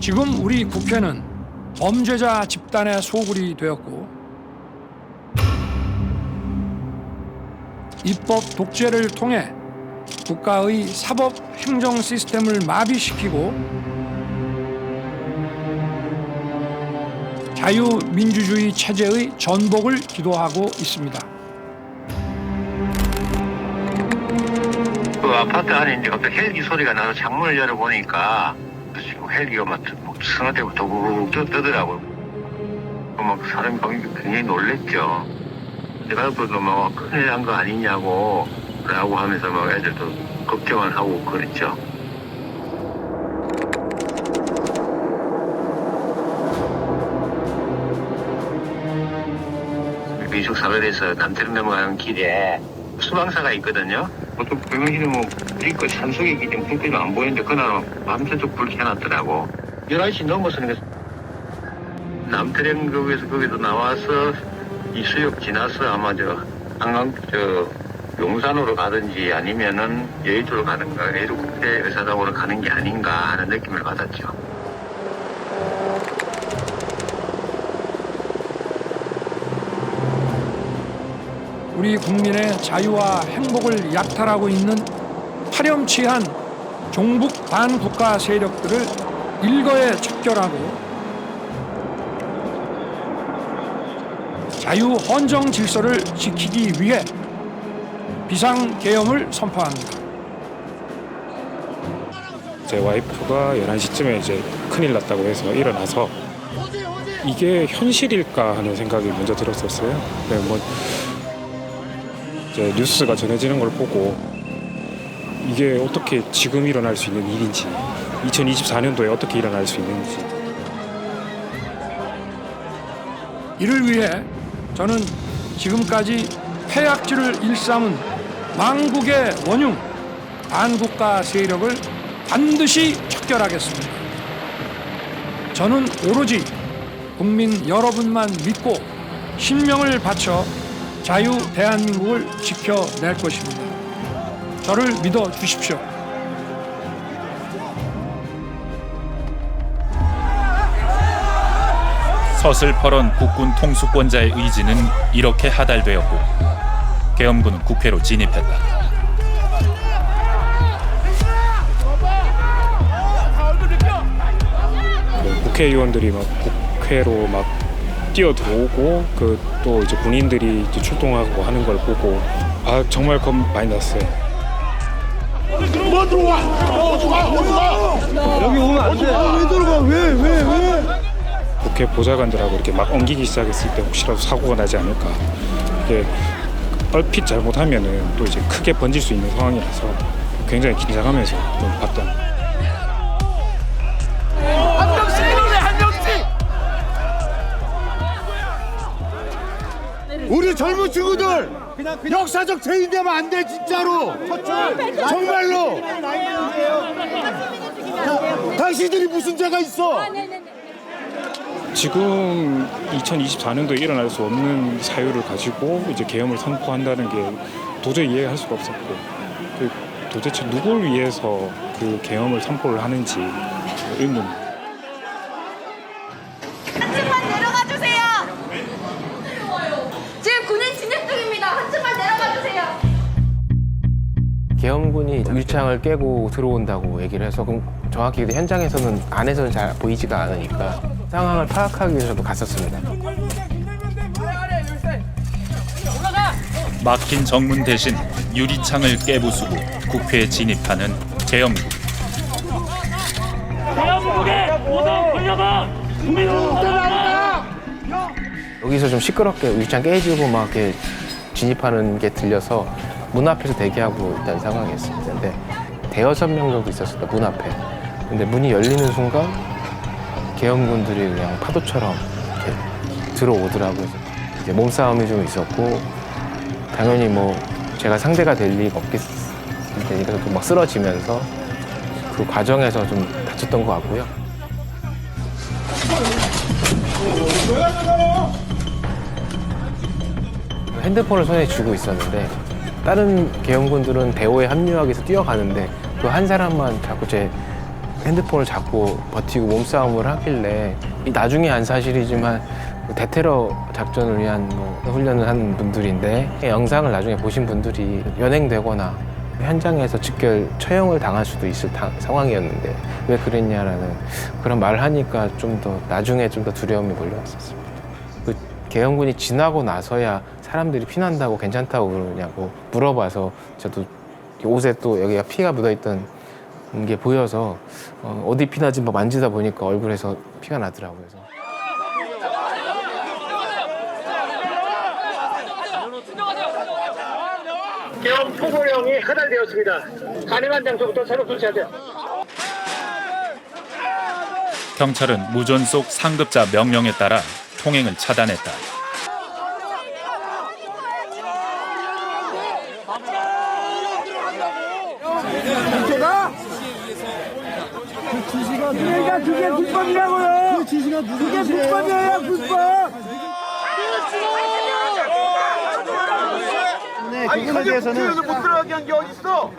지금 우리 국회는 범죄자 집단의 소굴이 되었고 입법 독재를 통해 국가의 사법 행정 시스템을 마비시키고 자유민주주의 체제의 전복을 기도하고 있습니다. 그 아파트 안에 이제 갑자기 헬기 소리가 나서 창문을 열어보니까 지금 헬기가 막 서너 대고 도구룩 뜨더라고요. 막 사람이 굉장히 놀랬죠. 내가 앞으로도 뭐 큰일 난 거 아니냐고 라고 하면서 막 애들도 걱정을 하고 그랬죠. 민속 사거리에서 남태릉 넘어가는 길에 수방사가 있거든요. 보통 병원실은 뭐 산속에 있기 때문에 불빛이 안 보이는데 그날은 밤새도록 불 켜놨더라고. 11시 넘어서는 남태릉 거기서 거기도 나와서 이 수역 지나서 아마 저 한강 저 용산으로 가든지 아니면은 여의도로 가는가 여의도 국제 의사당으로 가는 게 아닌가 하는 느낌을 받았죠. 우리 국민의 자유와 행복을 약탈하고 있는 파렴치한 종북 반국가 세력들을 일거에 척결하고 자유 헌정 질서를 지키기 위해 비상 계엄을 선포합니다. 제 와이프가 11시쯤에 이제 큰일 났다고 해서 일어나서 이게 현실일까 하는 생각이 먼저 들었었어요. 네, 뭐 이제 뉴스가 전해지는 걸 보고 이게 어떻게 지금 일어날 수 있는 일인지 2024년도에 어떻게 일어날 수 있는지 이를 위해 저는 지금까지 폐악질을 일삼은 망국의 원흉 반국가 세력을 반드시 척결하겠습니다. 저는 오로지 국민 여러분만 믿고 신명을 바쳐 자유 대한민국을 지켜낼 것입니다. 저를 믿어 주십시오. 서슬퍼런 국군 통수권자의 의지는 이렇게 하달되었고 계엄군은 국회로 진입했다. 그 국회의원들이 막 국회로 막 뛰어들어오고 그 또 이제 군인들이 이제 출동하고 하는 걸 보고 아 정말 겁 많이 났어요. 국회 보좌관들하고 이렇게 막 엉기기 시작했을 때 혹시라도 사고가 나지 않을까. 이게 얼핏 잘못하면은 또 이제 크게 번질 수 있는 상황이라서 굉장히 긴장하면서 좀 봤던. 우리 젊은 친구들. 역사적 죄인 되면 안 돼 진짜로. 정말로. 당신들이 무슨 죄가 있어? 지금 2024년도에 일어날 수 없는 사유를 가지고 이제 계엄을 선포한다는 게 도저히 이해할 수가 없었고 그 도대체 누굴 위해서 그 계엄을 선포를 하는지 의문. 유리창을 깨고 들어온다고 얘기를 해서 그럼 정확히 현장에서는 안에서는 잘 보이지가 않으니까 상황을 파악하기 위해서도 갔었습니다. 막힌 정문 대신 유리창을 깨부수고 국회에 진입하는 계엄군. 여기서 좀 시끄럽게 유리창 깨지고 막 이렇게 진입하는 게 들려서 문 앞에서 대기하고 있던 상황이었습니다. 근데 대여섯 명 정도 있었어요 문 앞에. 근데 문이 열리는 순간 계엄군들이 그냥 파도처럼 이렇게 들어오더라고요. 이제 몸싸움이 좀 있었고 당연히 뭐 제가 상대가 될 리가 없겠으니까 또막 쓰러지면서 그 과정에서 좀 다쳤던 것 같고요. 핸드폰을 손에 쥐고 있었는데 다른 계엄군들은 대호에 합류하기 위해서 뛰어가는데 그 한 사람만 자꾸 제 핸드폰을 잡고 버티고 몸싸움을 하길래 이 나중에 안 사실이지만 대테러 작전을 위한 뭐 훈련을 한 분들인데 영상을 나중에 보신 분들이 연행되거나 현장에서 직결 처형을 당할 수도 있을 당- 상황이었는데 왜 그랬냐라는 그런 말을 하니까 좀 더 나중에 좀 더 두려움이 몰려왔었습니다. 그 계엄군이 지나고 나서야 사람들이 피난다고 괜찮다고 그러냐고 물어봐서 저도 옷에 또 여기가 피가 묻어있던 게 보여서 어, 어디 피나지 뭐 만지다 보니까 얼굴에서 피가 나더라고요. 그래서 계엄 포고령이 하달되었습니다. 가능한 장소부터 새로 조치하세요. 경찰은 무전 속 상급자 명령에 따라 통행을 차단했다. 그러니까 그게 불법이라고요. 그 지시가 무슨 그게 불법이에요, 불법. 네, 그분에 대해서는 못 들어가게 한 게 어딨어?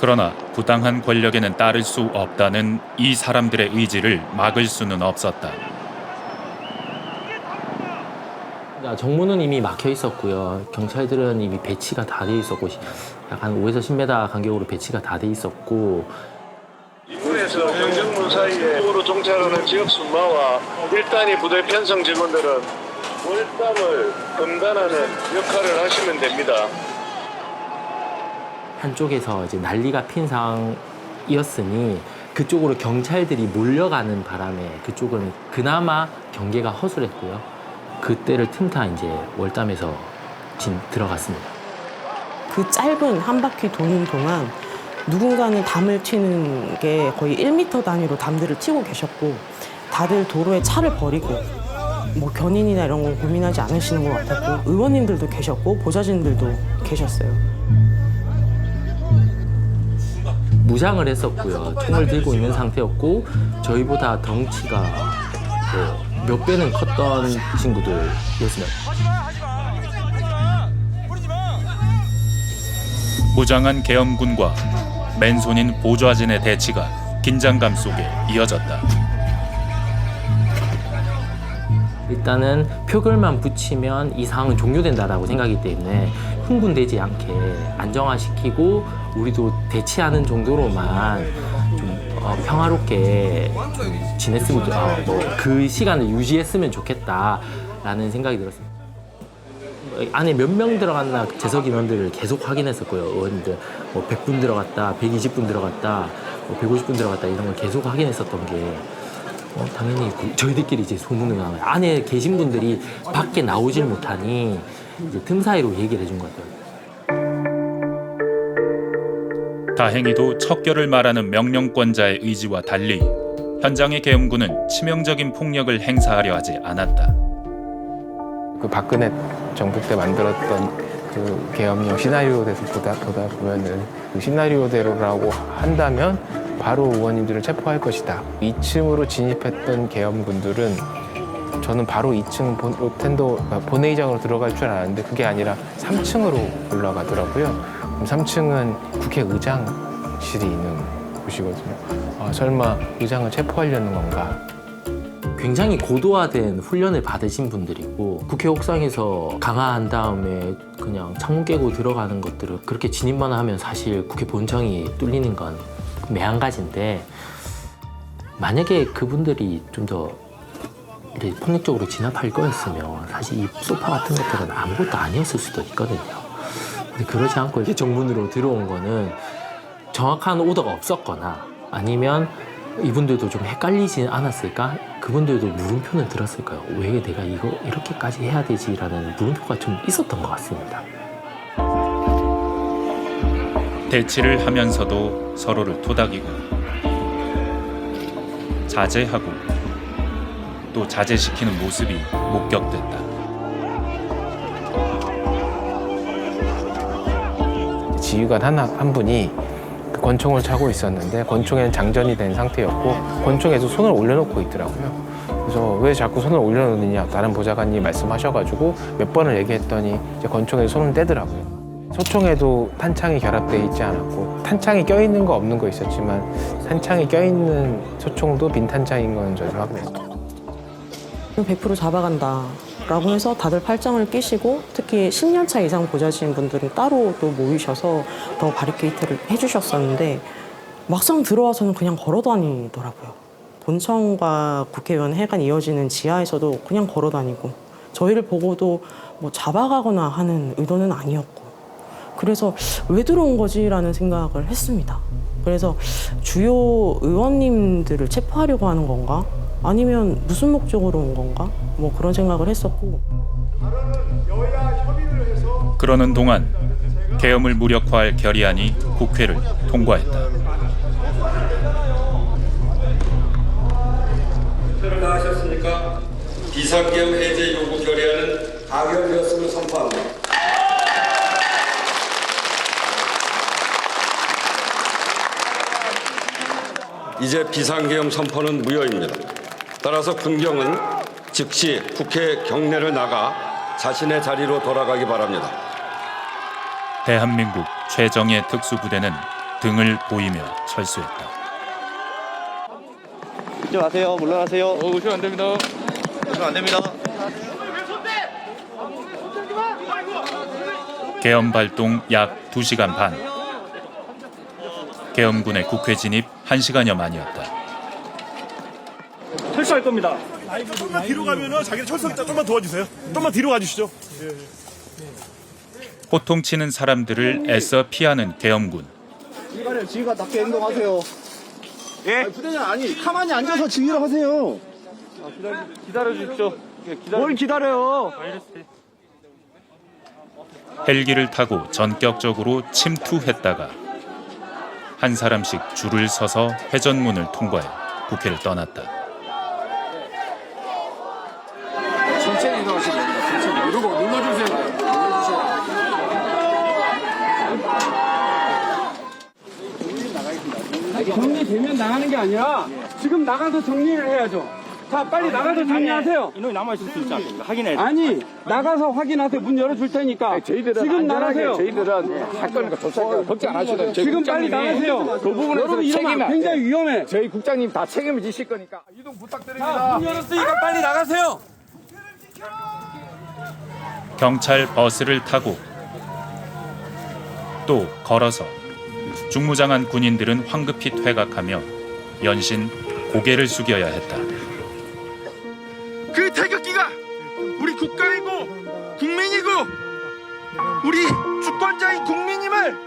그러나 부당한 권력에는 따를 수 없다는 이 사람들의 의지를 막을 수는 없었다. 그러니까 정문은 이미 막혀 있었고요. 경찰들은 이미 배치가 다 돼 있었고 약 한 5에서 10m 간격으로 배치가 다 돼 있었고 군에서 경정문 사이에 으로 정찰하는 지역 순마와 1단위 부대 편성 직원들은 월담을 금단하는 역할을 하시면 됩니다. 한쪽에서 이제 난리가 핀 상황이었으니 그쪽으로 경찰들이 몰려가는 바람에 그쪽은 그나마 경계가 허술했고요. 그때를 틈타 이제 월담에서 진 들어갔습니다. 그 짧은 한 바퀴 도는 동안 누군가는 담을 튀는 게 거의 1m 단위로 담들을 튀고 계셨고 다들 도로에 차를 버리고 뭐 견인이나 이런 건 고민하지 않으시는 것 같았고 의원님들도 계셨고 보좌진들도 계셨어요. 무장을 했었고요. 총을 들고 있는 상태였고 저희보다 덩치가 뭐몇 배는 컸던 친구들이었습니다. 무장한 계엄군과 맨손인 보좌진의 대치가 긴장감 속에 이어졌다. 일단은 표결만 붙이면 이 상황은 종료된다라고 생각하기 때문에 흥분되지 않게 안정화시키고 우리도 대치하는 정도로만 좀 어, 평화롭게 좀 지냈으면 어, 뭐그 시간을 유지했으면 좋겠다라는 생각이 들었습니다. 안에 몇 명 들어갔나 재석 인원들을 계속 확인했었고요. 의원님들 뭐 100분 들어갔다, 120분 들어갔다, 뭐 150분 들어갔다 이런 걸 계속 확인했었던 게 어, 당연히 그- 저희들끼리 이제 소문을 나와요. 안에 계신 분들이 밖에 나오질 못하니 이제 틈 사이로 얘기를 해준 것 같아요. 다행히도 척결을 말하는 명령권자의 의지와 달리 현장의 계엄군은 치명적인 폭력을 행사하려 하지 않았다. 그 박근혜 정부 때 만들었던 그 계엄령 시나리오대로 보다 보다 보면은 그 시나리오대로라고 한다면 바로 의원님들을 체포할 것이다. 2층으로 진입했던 계엄군들은 저는 바로 2층 본, 로텐도 아, 본회의장으로 들어갈 줄 알았는데 그게 아니라 3층으로 올라가더라고요. 그럼 3층은 국회의장실이 있는 곳이거든요. 아, 설마 의장을 체포하려는 건가? 굉장히 고도화된 훈련을 받으신 분들이고 국회 옥상에서 강화한 다음에 그냥 창문 깨고 들어가는 것들을 그렇게 진입만 하면 사실 국회 본청이 뚫리는 건 매한가지인데 만약에 그분들이 좀 더 폭력적으로 진압할 거였으면 사실 이 소파 같은 것들은 아무것도 아니었을 수도 있거든요. 근데 그러지 않고 이렇게 정문으로 들어온 거는 정확한 오더가 없었거나 아니면 이분들도 좀 헷갈리지 않았을까? 그분들도 물음표는 들었을까요? 왜 내가 이거 이렇게까지 해야 되지라는 물음표가 좀 있었던 것 같습니다. 대치를 하면서도 서로를 토닥이고 자제하고 또 자제시키는 모습이 목격됐다. 지휘관 하나 한 분이 그 권총을 차고 있었는데 권총에는 장전이 된 상태였고 권총에서 손을 올려놓고 있더라고요. 그래서 왜 자꾸 손을 올려놓느냐 다른 보좌관님 말씀하셔가지고 몇 번을 얘기했더니 이제 권총에서 손을 떼더라고요. 소총에도 탄창이 결합되어 있지 않았고 탄창이 껴있는 거 없는 거 있었지만 탄창이 껴있는 소총도 빈 탄창인 건 저희가 확인했습니다. 100% 잡아간다. 라고 해서 다들 팔짱을 끼시고 특히 10년 차 이상 보좌진 분들은 따로 또 모이셔서 더 바리케이트를 해주셨었는데 막상 들어와서는 그냥 걸어 다니더라고요. 본청과 국회의원 회관 이어지는 지하에서도 그냥 걸어 다니고 저희를 보고도 뭐 잡아가거나 하는 의도는 아니었고 그래서 왜 들어온 거지라는 생각을 했습니다. 그래서 주요 의원님들을 체포하려고 하는 건가? 아니면 무슨 목적으로 온 건가? 뭐 그런 생각을 했었고 그러는 동안 계엄을 무력화할 결의안이 국회를 통과했다. 표를 다하셨으니까 비상계엄 해제 요구 결의안은 가결되었음을 선포합니다. 이제 비상계엄 선포는 무효입니다. 따라서 군경은 즉시 국회 경내를 나가 자신의 자리로 돌아가기 바랍니다. 대한민국 최정예 특수부대는 등을 보이며 철수했다. 오지 마세요. 물러나세요. 어, 오시면 안 됩니다. 오시면 안 됩니다. 계엄 발동 약 2시간 반. 계엄군의 국회 진입 1시간여 만이었다. 철수할 겁니다. 좀만 뒤로 가면은 자기는 철수하겠다. 좀만 도와주세요. 좀만 뒤로 가주시죠. 호통치는 사람들을 애써 피하는 계엄군. 지휘관님, 지휘관 답게 행동하세요. 예? 부대장 아니 가만히 앉아서 지휘를 하세요. 기다려 주십시오. 뭘 기다려요? 헬기를 타고 전격적으로 침투했다가 한 사람씩 줄을 서서 회전문을 통과해 국회를 떠났다. 천천히 이동하시면 됩니다. 천천히. 이러고 눌러주세요. 정리되면 나가는 게 아니라 지금 나가서 정리를 해야죠. 자, 빨리 나가서 정리하세요. 인원이 남아있을 수 있지 않습니까? 확인해. 아니, 나가서 확인하세요. 문 열어줄 테니까. 지금 나가세요. 저희들은 할 거니까 도착 걱정 안 하셔도 지금 빨리 나가세요. 그 부분에서 여러분 이러면 책임이 굉장히 위험해. 저희 국장님 다 책임을 지실 거니까 이동 자, 부탁드립니다. 문 열었으니까 빨리 나가세요. 경찰 버스를 타고 또 걸어서 중무장한 군인들은 황급히 퇴각하며 연신 고개를 숙여야 했다. 우리 주권자인 국민임을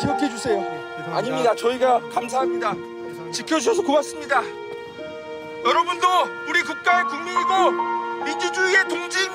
기억해 주세요. 아닙니다. 저희가 감사합니다. 지켜주셔서 고맙습니다. 여러분도 우리 국가의 국민이고 민주주의의 동지